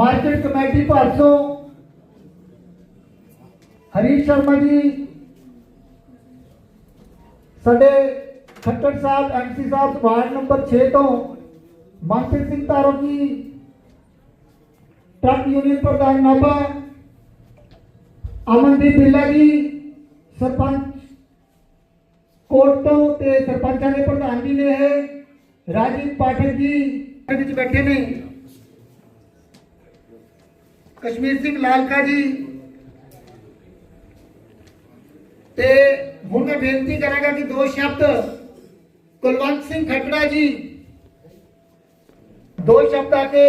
Market committee ਭਾਰਤੋਂ ਹਰੀਸ਼ ਸ਼ਰਮਾ ਜੀ ਸਾਡੇ ਖੱਟੜ ਸਾਹਿਬ ਐਮਸੀ ਸਾਹਿਬ ਵਾਰਡ ਨੰਬਰ 6 ਤੋਂ ਮਨਪ੍ਰੀਤ ਸਿੰਘ ਤਾਰੋ ਜੀ ਟਰੱਕ ਯੂਨੀਅਨ ਪ੍ਰਧਾਨ ਨਾਭਾ ਅਮਨਦੀਪ ਬਿੱਲਾ ਜੀ ਸਰਪੰਚ ਕੋਟ ਤੋਂ ਤੇ ਸਰਪੰਚਾਂ ਦੇ ਪ੍ਰਧਾਨ ਜੀ ਨੇ ਇਹ ਰਾਜੀਵ ਪਾਠਕ ਜੀ ਇਹਦੇ ਵਿੱਚ ਬੈਠੇ ਨੇ ਕਸ਼ਮੀਰ ਸਿੰਘ ਲਾਲਕਾ ਜੀ। ਤੇ ਹੁਣ ਮੈਂ ਬੇਨਤੀ ਕਰਾਂਗਾ ਕਿ ਦੋ ਸ਼ਬਦ ਕੁਲਵੰਤ ਸਿੰਘ ਖੱਟੜਾ ਜੀ, ਦੋ ਸ਼ਬਦ ਆ ਕੇ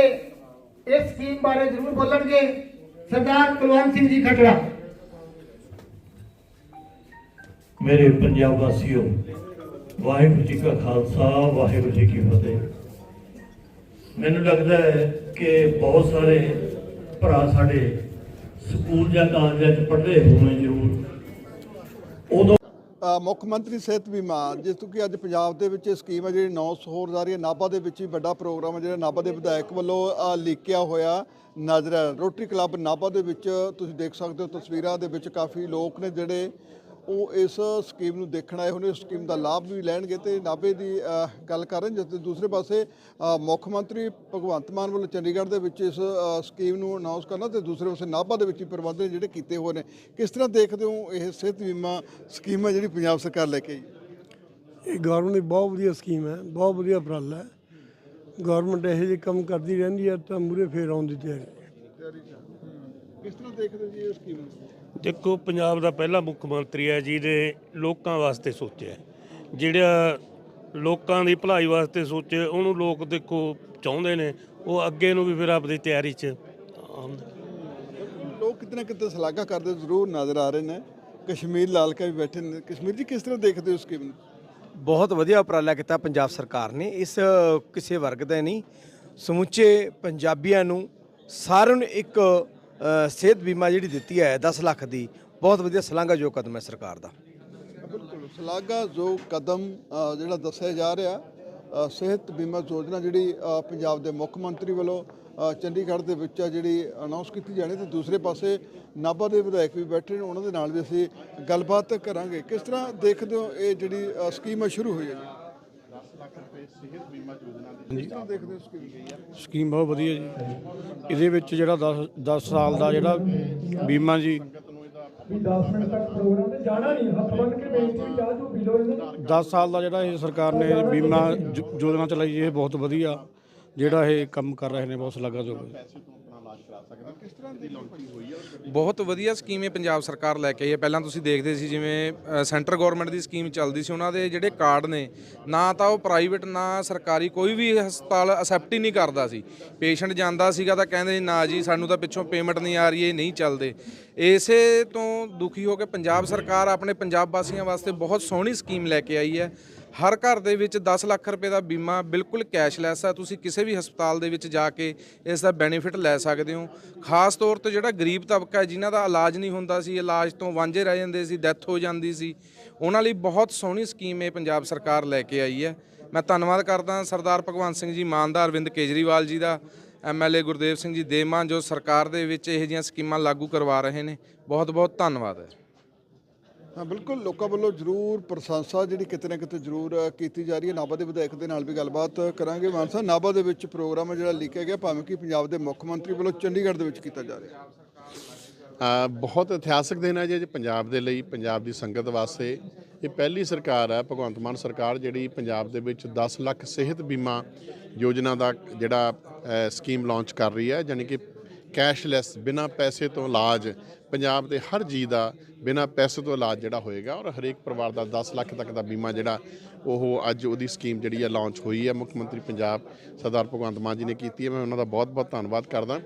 ਇਸ ਸਕੀਮ ਬਾਰੇ ਜ਼ਰੂਰ ਬੋਲਣਗੇ। ਸਰਦਾਰ ਕੁਲਵੰਤ ਸਿੰਘ ਜੀ ਖੱਟੜਾ। ਮੇਰੇ ਪੰਜਾਬ ਵਾਸੀਓ, ਵਾਹਿਗੁਰੂ ਜੀ ਕਾ ਖਾਲਸਾ, ਵਾਹਿਗੁਰੂ ਜੀ ਕੀ ਫਤਿਹ। ਮੈਨੂੰ ਲੱਗਦਾ ਹੈ ਕਿ ਬਹੁਤ ਸਾਰੇ ਭਰਾ ਸਾਡੇ ਸਕੂਲ ਜਾਂ ਕਾਲਜਾਂ 'ਚ ਪੜ੍ਹਦੇ ਹੋਣੇ ਜ਼ਰੂਰ। ਉਦੋਂ ਮੁੱਖ ਮੰਤਰੀ ਸਿਹਤ ਬੀਮਾ ਜਿਸ ਤੋਂ ਕਿ ਅੱਜ ਪੰਜਾਬ ਦੇ ਵਿੱਚ ਇਹ ਸਕੀਮ ਹੈ ਜਿਹੜੀ 900 ਹੋਰ ਜਾ ਰਹੀ ਹੈ ਨਾਭਾ ਦੇ ਵਿੱਚ ਵੀ ਵੱਡਾ ਪ੍ਰੋਗਰਾਮ ਹੈ ਜਿਹੜਾ ਨਾਭਾ ਦੇ ਵਿਧਾਇਕ ਵੱਲੋਂ ਅ, ਲੀਕਿਆ ਹੋਇਆ ਨਜ਼ਰ ਹੈ। ਰੋਟਰੀ ਕਲੱਬ ਨਾਭਾ ਦੇ ਵਿੱਚ ਤੁਸੀਂ ਦੇਖ ਸਕਦੇ ਹੋ ਤਸਵੀਰਾਂ ਦੇ ਵਿੱਚ ਕਾਫੀ ਲੋਕ ਨੇ ਜਿਹੜੇ ਉਹ ਇਸ ਸਕੀਮ ਨੂੰ ਦੇਖਣ ਆਏ ਨੇ ਇਸ ਸਕੀਮ ਦਾ ਲਾਭ ਵੀ ਲੈਣਗੇ ਤੇ ਨਾਭੇ ਦੀ ਗੱਲ ਕਰ ਰਹੇ ਨੇ ਜਿਸ ਦੂਸਰੇ ਪਾਸੇ ਮੁੱਖ ਮੰਤਰੀ ਭਗਵੰਤ ਮਾਨ ਵੱਲੋਂ ਚੰਡੀਗੜ੍ਹ ਦੇ ਵਿੱਚ ਇਸ ਸਕੀਮ ਨੂੰ ਅਨਾਉਂਸ ਕਰਨਾ ਤੇ ਦੂਸਰੇ ਪਾਸੇ ਨਾਭਾ ਦੇ ਵਿੱਚ ਪ੍ਰਬੰਧ ਜਿਹੜੇ ਕੀਤੇ ਹੋਏ ਨੇ। ਕਿਸ ਤਰ੍ਹਾਂ ਦੇਖਦੇ ਹੋ ਇਹ ਸਿਹਤ ਬੀਮਾ ਸਕੀਮ ਹੈ ਜਿਹੜੀ ਪੰਜਾਬ ਸਰਕਾਰ ਲੈ ਕੇ ਆਈ? ਇਹ ਗਵਰਨਮੈਂਟ ਦੀ ਬਹੁਤ ਵਧੀਆ ਸਕੀਮ ਹੈ ਬਹੁਤ ਵਧੀਆ ਉਪਰਾਲਾ ਹੈ। ਗਵਰਨਮੈਂਟ ਇਹੋ ਜਿਹੇ ਕੰਮ ਕਰਦੀ ਰਹਿੰਦੀ ਹੈ ਤਾਂ ਮੂਰੇ ਫੇਰ ਆਉਣ ਦੀ ਤਿਆਰੀ। ਕਿਸ ਤਰ੍ਹਾਂ ਦੇਖਦੇ ਜੀ ਇਹ ਸਕੀਮ ਨੂੰ? ਦੇਖੋ ਪੰਜਾਬ ਦਾ ਪਹਿਲਾ ਮੁੱਖ ਮੰਤਰੀ ਹੈ ਜਿਹਨੇ ਲੋਕਾਂ ਵਾਸਤੇ ਸੋਚਿਆ ਜਿਹੜਾ ਲੋਕਾਂ ਦੀ ਭਲਾਈ ਵਾਸਤੇ ਸੋਚੇ ਉਹਨੂੰ ਲੋਕ ਦੇਖੋ ਚਾਹੁੰਦੇ ਨੇ। ਉਹ ਅੱਗੇ ਨੂੰ ਵੀ ਫਿਰ ਆਪਣੀ ਤਿਆਰੀ 'ਚ ਆਉਂਦੇ ਲੋਕ ਕਿਤੇ ਨਾ ਕਿਤੇ ਸ਼ਲਾਘਾ ਕਰਦੇ ਜ਼ਰੂਰ ਨਜ਼ਰ ਆ ਰਹੇ ਨੇ। ਕਸ਼ਮੀਰ ਲਾਲਕਾ ਵੀ ਬੈਠੇ ਨੇ। ਕਸ਼ਮੀਰ ਜੀ ਕਿਸ ਤਰ੍ਹਾਂ ਦੇਖਦੇ ਹੋ ਸਕੀਮ ਨੂੰ? ਬਹੁਤ ਵਧੀਆ ਉਪਰਾਲਾ ਕੀਤਾ ਪੰਜਾਬ ਸਰਕਾਰ ਨੇ। ਇਸ ਕਿਸੇ ਵਰਗ ਦਾ ਨਹੀਂ ਸਮੁੱਚੇ ਪੰਜਾਬੀਆਂ ਨੂੰ ਸਾਰਿਆਂ ਨੂੰ ਇੱਕ ਸਿਹਤ ਬੀਮਾ ਜਿਹੜੀ ਦਿੱਤੀ ਹੈ 10 ਲੱਖ ਦੀ, ਬਹੁਤ ਵਧੀਆ ਸ਼ਲਾਘਾਯੋਗ ਕਦਮ ਹੈ ਸਰਕਾਰ ਦਾ। ਬਿਲਕੁਲ, ਸ਼ਲਾਘਾਯੋਗ ਕਦਮ ਜਿਹੜਾ ਦੱਸਿਆ ਜਾ ਰਿਹਾ ਸਿਹਤ ਬੀਮਾ ਯੋਜਨਾ ਜਿਹੜੀ ਪੰਜਾਬ ਦੇ ਮੁੱਖ ਮੰਤਰੀ ਵੱਲੋਂ ਚੰਡੀਗੜ੍ਹ ਦੇ ਵਿੱਚ ਜਿਹੜੀ ਅਨਾਉਂਸ ਕੀਤੀ ਜਾਣੀ ਤੇ ਦੂਸਰੇ ਪਾਸੇ ਨਾਭਾ ਦੇ ਵਿਧਾਇਕ ਵੀ ਬੈਠੇ ਨੇ, ਉਹਨਾਂ ਦੇ ਨਾਲ ਵੀ ਅਸੀਂ ਗੱਲਬਾਤ ਕਰਾਂਗੇ। ਕਿਸ ਤਰ੍ਹਾਂ ਦੇਖਦੇ ਹੋ ਇਹ ਜਿਹੜੀ ਸਕੀਮ ਹੈ ਸ਼ੁਰੂ ਹੋਈ ਹੈ ਜੀ? ਸਿਹਤ ਬੀਮਾ ਯੋਜਨਾ ਦੀ ਕਿਸ ਤਰ੍ਹਾਂ ਦੇਖਦੇ ਹੋ ਸਕੀਮ। ਸਕੀਮ ਬਹੁਤ ਵਧੀਆ ਜੀ। ਇਹਦੇ ਵਿੱਚ ਜਿਹੜਾ 10 10 ਸਾਲ ਦਾ ਜਿਹੜਾ ਬੀਮਾ ਜੀ। ਵੀ 10 ਮਿੰਟ ਤੱਕ ਪ੍ਰੋਗਰਾਮ ਤੇ ਜਾਣਾ ਨਹੀਂ ਹੱਥ ਬੰਨ ਕੇ ਬੇਨਤੀ ਚਾਹ ਜੋ ਬਿਲੋ ਇਹਨਾਂ। 10 ਸਾਲ ਦਾ ਜਿਹੜਾ ਇਹ ਸਰਕਾਰ ਨੇ ਬੀਮਾ ਯੋ- ਯੋਜਨਾ ਚਲਾਈ ਇਹ ਬਹੁਤ ਵਧੀਆ। ਜਿਹੜਾ ਇਹ ਕੰਮ ਕਰ ਰਹੇ ਨੇ ਬਹੁਤ ਸ਼ਲਾਘਾਯੋਗ ਹੈ ਕਿਸ ਤਰ੍ਹਾਂ ਦੀ ਲਾਂਚਿੰਗ ਹੋਈ ਹੈ ਬਹੁਤ ਵਧੀਆ ਸਕੀਮ ਇਹ ਪੰਜਾਬ ਸਰਕਾਰ ਲੈ ਕੇ ਆਈ ਹੈ। ਪਹਿਲਾਂ ਤੁਸੀਂ ਦੇਖਦੇ ਸੀ ਜਿਵੇਂ ਸੈਂਟਰ ਗਵਰਨਮੈਂਟ ਦੀ ਸਕੀਮ ਚੱਲਦੀ ਸੀ, ਉਹਨਾਂ ਦੇ ਜਿਹੜੇ ਕਾਰਡ ਨੇ, ਨਾ ਤਾਂ ਉਹ ਪ੍ਰਾਈਵੇਟ, ਨਾ ਸਰਕਾਰੀ, ਕੋਈ ਵੀ ਹਸਪਤਾਲ ਅਸੈਪਟ ਹੀ ਨਹੀਂ ਕਰਦਾ ਸੀ। ਪੇਸ਼ੈਂਟ ਜਾਂਦਾ ਸੀਗਾ ਤਾਂ ਕਹਿੰਦੇ ਨਾ ਜੀ, ਸਾਨੂੰ ਤਾਂ ਪਿੱਛੋਂ ਪੇਮੈਂਟ ਨਹੀਂ ਆ ਰਹੀ, ਇਹ ਨਹੀਂ ਚੱਲਦੇ। ਇਸੇ ਤੋਂ ਦੁਖੀ ਹੋ ਕੇ ਪੰਜਾਬ ਸਰਕਾਰ ਆਪਣੇ ਪੰਜਾਬ ਵਾਸੀਆਂ ਵਾਸਤੇ ਬਹੁਤ ਸੋਹਣੀ ਸਕੀਮ ਲੈ ਕੇ ਆਈ ਹੈ। ਹਰ ਘਰ ਦੇ ਵਿੱਚ 10 ਲੱਖ ਰੁਪਏ ਦਾ ਬੀਮਾ ਬਿਲਕੁਲ ਕੈਸ਼ਲੈਸ ਹੈ। ਤੁਸੀਂ ਕਿਸੇ ਵੀ ਹਸਪਤਾਲ ਦੇ ਵਿੱਚ ਜਾ ਕੇ ਇਸ ਦਾ ਬੈਨੀਫਿਟ ਲੈ ਸਕਦੇ ਹੋ। ਖਾਸ ਤੌਰ ਤੇ ਜਿਹੜਾ ਗਰੀਬ ਤਬਕਾ ਜਿਨ੍ਹਾਂ ਦਾ ਇਲਾਜ ਨਹੀਂ ਹੁੰਦਾ ਸੀ, ਇਲਾਜ ਤੋਂ ਵਾਂਝੇ ਰਹਿ ਜਾਂਦੇ ਸੀ, ਡੈਥ ਹੋ ਜਾਂਦੀ ਸੀ, ਉਹਨਾਂ ਲਈ ਬਹੁਤ ਸੋਹਣੀ ਸਕੀਮ ਇਹ ਪੰਜਾਬ ਸਰਕਾਰ ਲੈ ਕੇ ਆਈ ਹੈ। ਮੈਂ ਧੰਨਵਾਦ ਕਰਦਾ ਸਰਦਾਰ ਭਗਵੰਤ ਸਿੰਘ ਜੀ ਮਾਨ ਦਾ ਅਰਵਿੰਦ ਕੇਜਰੀਵਾਲ ਜੀ ਦਾ ਐਮਐਲਏ ਗੁਰਦੇਵ ਸਿੰਘ ਜੀ ਦੇਮਾਨ ਜੋ ਸਰਕਾਰ ਦੇ ਵਿੱਚ ਇਹੋ ਜਿਹੀਆਂ ਸਕੀਮਾਂ ਲਾਗੂ ਕਰਵਾ ਰਹੇ ਨੇ। ਬਹੁਤ ਬਹੁਤ ਧੰਨਵਾਦ ਹੈ। ਹਾਂ, ਬਿਲਕੁਲ। ਲੋਕਾਂ ਵੱਲੋਂ ਜ਼ਰੂਰ ਪ੍ਰਸ਼ੰਸਾ ਜਿਹੜੀ ਕਿਤੇ ਨਾ ਕਿਤੇ ਜ਼ਰੂਰ ਕੀਤੀ ਜਾ ਰਹੀ ਹੈ। ਨਾਭਾ ਦੇ ਵਿਧਾਇਕ ਦੇ ਨਾਲ ਵੀ ਗੱਲਬਾਤ ਕਰਾਂਗੇ। ਮਾਨਸਾ ਨਾਭਾ ਦੇ ਵਿੱਚ ਪ੍ਰੋਗਰਾਮ ਹੈ ਜਿਹੜਾ ਲਿਖਿਆ ਗਿਆ, ਭਾਵੇਂ ਕਿ ਪੰਜਾਬ ਦੇ ਮੁੱਖ ਮੰਤਰੀ ਵੱਲੋਂ ਚੰਡੀਗੜ੍ਹ ਦੇ ਵਿੱਚ ਕੀਤਾ ਜਾ ਰਿਹਾ। ਬਹੁਤ ਇਤਿਹਾਸਕ ਦਿਨ ਹੈ ਜੇ ਅੱਜ ਪੰਜਾਬ ਦੇ ਲਈ, ਪੰਜਾਬ ਦੀ ਸੰਗਤ ਵਾਸਤੇ। ਇਹ ਪਹਿਲੀ ਸਰਕਾਰ ਹੈ, ਭਗਵੰਤ ਮਾਨ ਸਰਕਾਰ, ਜਿਹੜੀ ਪੰਜਾਬ ਦੇ ਵਿੱਚ 10 ਲੱਖ ਸਿਹਤ ਬੀਮਾ ਯੋਜਨਾ ਦਾ ਜਿਹੜਾ ਸਕੀਮ ਲਾਂਚ ਕਰ ਰਹੀ ਹੈ। ਯਾਨੀ ਕਿ ਕੈਸ਼ਲੈਸ ਬਿਨਾ ਪੈਸੇ ਤੋਂ ਇਲਾਜ ਪੰਜਾਬ ਦੇ ਹਰ ਜੀ ਦਾ ਬਿਨਾ ਪੈਸੇ ਤੋਂ ਇਲਾਜ ਜਿਹੜਾ ਹੋਏਗਾ ਔਰ ਹਰੇਕ ਪਰਿਵਾਰ ਦਾ 10 ਲੱਖ ਤੱਕ ਦਾ ਬੀਮਾ ਜਿਹੜਾ ਉਹ ਅੱਜ ਉਹਦੀ ਸਕੀਮ ਜਿਹੜੀ ਹੈ ਲਾਂਚ ਹੋਈ ਹੈ ਮੁੱਖ ਮੰਤਰੀ ਪੰਜਾਬ ਸਰਦਾਰ ਭਗਵੰਤ ਮਾਨ ਜੀ ਨੇ ਕੀਤੀ ਹੈ ਮੈਂ ਉਹਨਾਂ ਦਾ ਬਹੁਤ-ਬਹੁਤ ਧੰਨਵਾਦ ਕਰਦਾ।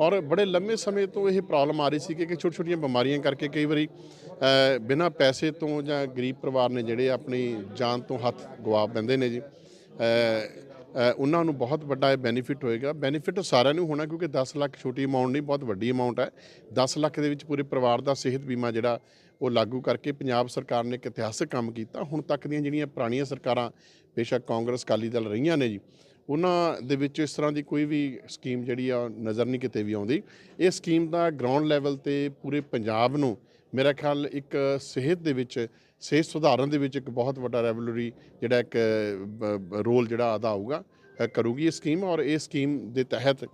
ਔਰ ਬੜੇ ਲੰਮੇ ਸਮੇਂ ਤੋਂ ਇਹ ਪ੍ਰੋਬਲਮ ਆ ਰਹੀ ਸੀ ਕਿ ਛੋਟੀਆਂ ਛੋਟੀਆਂ ਬਿਮਾਰੀਆਂ ਕਰਕੇ ਕਈ ਵਾਰੀ ਅ, ਬਿਨਾਂ ਪੈਸੇ ਤੋਂ ਜਾਂ ਗਰੀਬ ਪਰਿਵਾਰ ਨੇ ਜਿਹੜੇ ਆਪਣੀ ਜਾਨ ਤੋਂ ਹੱਥ ਗਵਾ ਪੈਂਦੇ ਨੇ ਜੀ ਉਹਨਾਂ ਨੂੰ ਬਹੁਤ ਵੱਡਾ ਇਹ ਬੈਨੀਫਿਟ ਹੋਏਗਾ। ਬੈਨੀਫਿਟ ਸਾਰਿਆਂ ਨੂੰ ਹੋਣਾ ਕਿਉਂਕਿ 10 ਲੱਖ ਛੋਟੀ ਅਮਾਉਂਟ ਨਹੀਂ, ਬਹੁਤ ਵੱਡੀ ਅਮਾਉਂਟ ਹੈ। 10 ਲੱਖ ਦੇ ਵਿੱਚ ਪੂਰੇ ਪਰਿਵਾਰ ਦਾ ਸਿਹਤ ਬੀਮਾ ਜਿਹੜਾ ਉਹ ਲਾਗੂ ਕਰਕੇ ਪੰਜਾਬ ਸਰਕਾਰ ਨੇ ਇੱਕ ਇਤਿਹਾਸਕ ਕੰਮ ਕੀਤਾ। ਹੁਣ ਤੱਕ ਦੀਆਂ ਜਿਹੜੀਆਂ ਪੁਰਾਣੀਆਂ ਸਰਕਾਰਾਂ, ਬੇਸ਼ੱਕ ਕਾਂਗਰਸ, ਅਕਾਲੀ ਦਲ ਰਹੀਆਂ ਨੇ ਜੀ, ਉਹਨਾਂ ਦੇ ਵਿੱਚ ਇਸ ਤਰ੍ਹਾਂ ਦੀ ਕੋਈ ਵੀ ਸਕੀਮ ਜਿਹੜੀ ਆ ਨਜ਼ਰ ਨਹੀਂ ਕਿਤੇ ਵੀ ਆਉਂਦੀ। ਇਹ ਸਕੀਮ ਦਾ ਗਰਾਊਂਡ ਲੈਵਲ ਤੇ ਪੂਰੇ ਪੰਜਾਬ ਨੂੰ, ਮੇਰਾ ਖਿਆਲ ਇੱਕ ਸਿਹਤ ਦੇ ਵਿੱਚ ਸਿਹਤ ਸੁਧਾਰਨ ਦੇ ਵਿੱਚ ਇੱਕ ਬਹੁਤ ਵੱਡਾ ਰੈਵਲਰੀ ਜਿਹੜਾ ਇੱਕ ਰੋਲ ਜਿਹੜਾ ਅਦਾ ਹੋਊਗਾ ਕਰੂਗੀ ਇਹ ਸਕੀਮ ਔਰ ਇਹ ਸਕੀਮ ਦੇ ਤਹਿਤ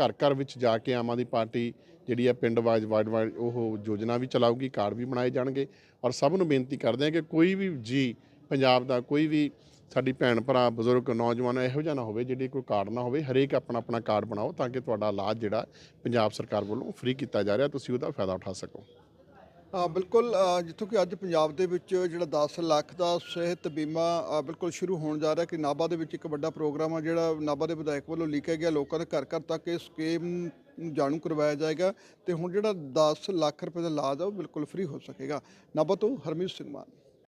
ਘਰ ਘਰ ਵਿੱਚ ਜਾ ਕੇ ਆਮ ਆਦਮੀ ਪਾਰਟੀ ਜਿਹੜੀ ਆ ਪਿੰਡ ਵਾਈਜ਼ ਵਾਰਡ ਵਾਈਜ਼ ਉਹ ਯੋਜਨਾ ਵੀ ਚਲਾਊਗੀ, ਕਾਰਡ ਵੀ ਬਣਾਏ ਜਾਣਗੇ ਔਰ ਸਭ ਨੂੰ ਬੇਨਤੀ ਕਰਦੇ ਹਾਂ ਕਿ ਕੋਈ ਵੀ ਜੀ ਪੰਜਾਬ ਦਾ ਕੋਈ ਵੀ ਸਾਡੀ ਭੈਣ ਭਰਾ, ਬਜ਼ੁਰਗ, ਨੌਜਵਾਨ ਇਹੋ ਜਿਹਾ ਨਾ ਹੋਵੇ ਜਿਹੜੀ ਕੋਈ ਕਾਰਡ ਨਾ ਹੋਵੇ, ਹਰੇਕ ਆਪਣਾ ਆਪਣਾ ਕਾਰਡ ਬਣਾਓ ਤਾਂ ਕਿ ਤੁਹਾਡਾ ਇਲਾਜ ਜਿਹੜਾ ਪੰਜਾਬ ਸਰਕਾਰ ਵੱਲੋਂ ਫ੍ਰੀ ਕੀਤਾ ਜਾ ਰਿਹਾ, ਤੁਸੀਂ ਉਹਦਾ ਫਾਇਦਾ ਉਠਾ ਸਕੋ। ਬਿਲਕੁਲ ਜਿੱਥੋਂ ਕਿ ਅੱਜ ਪੰਜਾਬ ਦੇ ਵਿੱਚ ਜਿਹੜਾ 10 ਲੱਖ ਦਾ ਸਿਹਤ ਬੀਮਾ ਬਿਲਕੁਲ ਸ਼ੁਰੂ ਹੋਣ ਜਾ ਰਿਹਾ ਕਿ ਨਾਭਾ ਦੇ ਵਿੱਚ ਇੱਕ ਵੱਡਾ ਪ੍ਰੋਗਰਾਮ ਆ, ਜਿਹੜਾ ਨਾਭਾ ਦੇ ਵਿਧਾਇਕ ਵੱਲੋਂ ਲਿਖਿਆ ਗਿਆ, ਲੋਕਾਂ ਦੇ ਘਰ ਘਰ ਤੱਕ ਇਹ ਸਕੀਮ ਜਾਣੂ ਕਰਵਾਇਆ ਜਾਏਗਾ ਤੇ ਹੁਣ ਜਿਹੜਾ 10 ਲੱਖ ਰੁਪਏ ਦਾ ਇਲਾਜ ਆ, ਉਹ ਬਿਲਕੁਲ ਫ੍ਰੀ ਹੋ ਸਕੇਗਾ। ਨਾਭਾ ਤੋਂ ਹਰਮੀਤ ਸਿੰਘ ਮਾਨ।